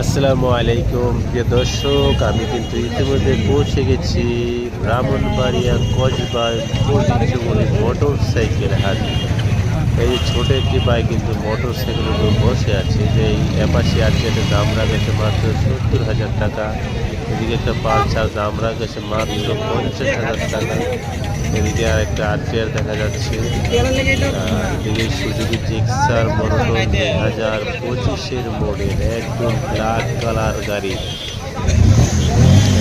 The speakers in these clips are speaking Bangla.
আসসালামু আলাইকুম, প্রিয় দর্শক, আমি কিন্তু ইতিমধ্যে পৌঁছে গেছি ব্রাহ্মণবাড়িয়া ঐতিহ্যময় মোটর সাইকেল হাট এই ছোট একটি বাইক কিন্তু মোটর সাইকেলের উপর বসে আছে। যে এই অ্যাপাসি আর্টিয়াটের দাম রাখেছে মাত্র সত্তর হাজার টাকা। এদিকে একটা পালসার দাম রাখেছে মাত্র পঞ্চাশ হাজার টাকা। এদিকে আর একটা আর্টিয়ার দেখা যাচ্ছে। এদিকে সুজুকি জিক্সার মোটর দুই হাজার পঁচিশের মডেল একদম ব্ল্যাক কালার গাড়ি।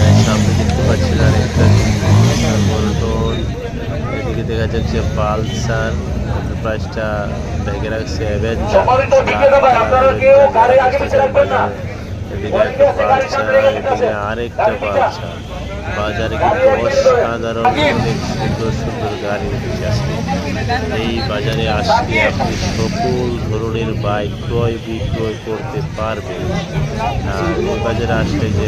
আর সামনে দেখতে পাচ্ছিলেন একটা মোটর এদিকে দেখা যাচ্ছে পালসার প্রাইসটা ব্যাগে রাখছে অ্যাভেঞ্জার এদিকে একটা পালসার এদিকে আরেকটা পালসার বাজারে কিন্তু অসাধারণ অনেক সুন্দর সুন্দর গাড়ি উঠেছে এই বাজারে আসলে আপনি সকল ধরনের বাইক ক্রয় বিক্রয় করতে পারবেন। এই বাজারে যে,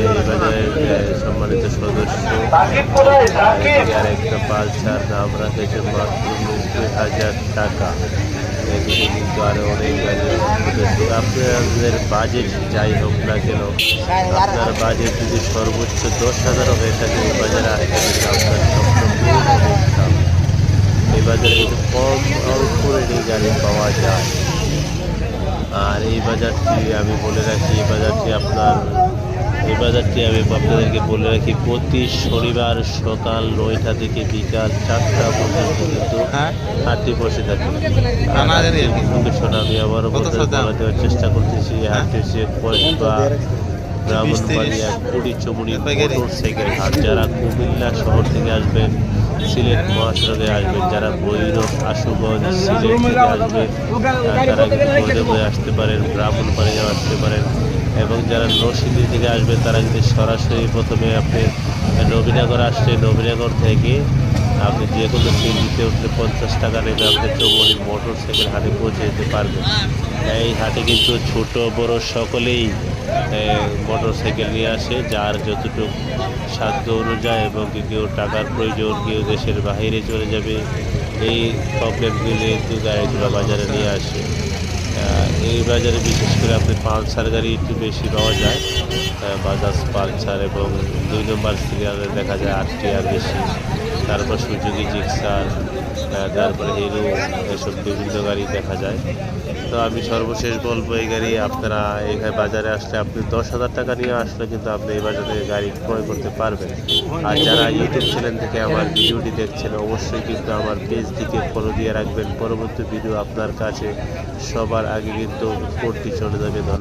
এই সম্মানিত সদস্য আর একটা পালসার দাম রাখেছে মাত্র নব্বই হাজার টাকা। এদিকে কিন্তু আরও অনেক গাড়ি আছে। আপনাদের বাজেট যাই হোক না কেন, আপনার বাজেট যদি সর্বোচ্চ দশ হাজারও হয়ে থাকে, এই বাজারে আসতে আপনার হবে। এই বাজারে কিন্তু কম অল্প রেটে গাড়ি পাওয়া যায় আর এই বাজারটি আমি বলে রাখি, এই বাজারটি আপনার এই বাজারটি আমি আপনাদেরকে বলে রাখি প্রতি শনিবার সকাল নয়টা থেকে বিকাল চারটা পর্যন্ত কিন্তু হ্যাঁ? হাটটি বসে থাকে। শোনা আমি আবারও বলতে দেওয়ার চেষ্টা করতেছি। এই হাটটি হচ্ছে ব্রাহ্মণবাড়িয়া কুড়ি চমুনি? হাট। যারা কুমিল্লা শহর থেকে আসবেন সিলেট মহাসড়কে আসবেন যারা ভৈরব আশুগঞ্জ সিলেট থেকে আসবেন তারা কিন্তু আসতে পারেন ব্রাহ্মণবাড়িয়াও আসতে পারেন। এবং যারা নরসিংদী থেকে আসবে, তারা কিন্তু সরাসরি প্রথমে আপনি নবীনগর আসছে নবীনগর থেকে আপনি যে কোনো সিএনজিতে উঠলে পঞ্চাশ টাকা নেবে, আপনি চৌমনি মোটর সাইকেল হাটে পৌঁছে যেতে পারবেন। এই হাটে কিন্তু ছোট, বড় সকলেই মোটর সাইকেল নিয়ে আসে, যার যতটুকু সাধ্য অনুযায়ী এবং কেউ টাকার প্রয়োজন, কেউ দেশের বাইরে চলে যাবে, এই প্রবলেমগুলি কিন্তু গাড়িগুলো বাজারে নিয়ে আসে। এই বাজারে বিশেষ করে আপনি পালসার গাড়ি একটু বেশি পাওয়া যায়। বাজাজ পালসার এবং দুই নম্বর সিরিয়ালে দেখা যায় আটটি আর বেশি। তারপর সুযোগী জিক্সার তারপরে হিরো, এসব বিভিন্ন গাড়ি দেখা যায়। তো আমি সর্বশেষ বলব, এই গাড়ি আপনারা এখানে বাজারে আসলে আপনি দশ হাজার টাকা নিয়ে আসলে কিন্তু আপনি এই বাজারে গাড়ি ক্রয় করতে পারবেন। আর যারা ইউটিউব চ্যানেল থেকে আমার ভিডিওটি দেখছেন, অবশ্যই কিন্তু আমার পেজটিকে ফলো দিয়ে রাখবেন। পরবর্তী ভিডিও আপনার কাছে সবার আগে কিন্তু কোডটি চলে যাবে। ধন্যবাদ।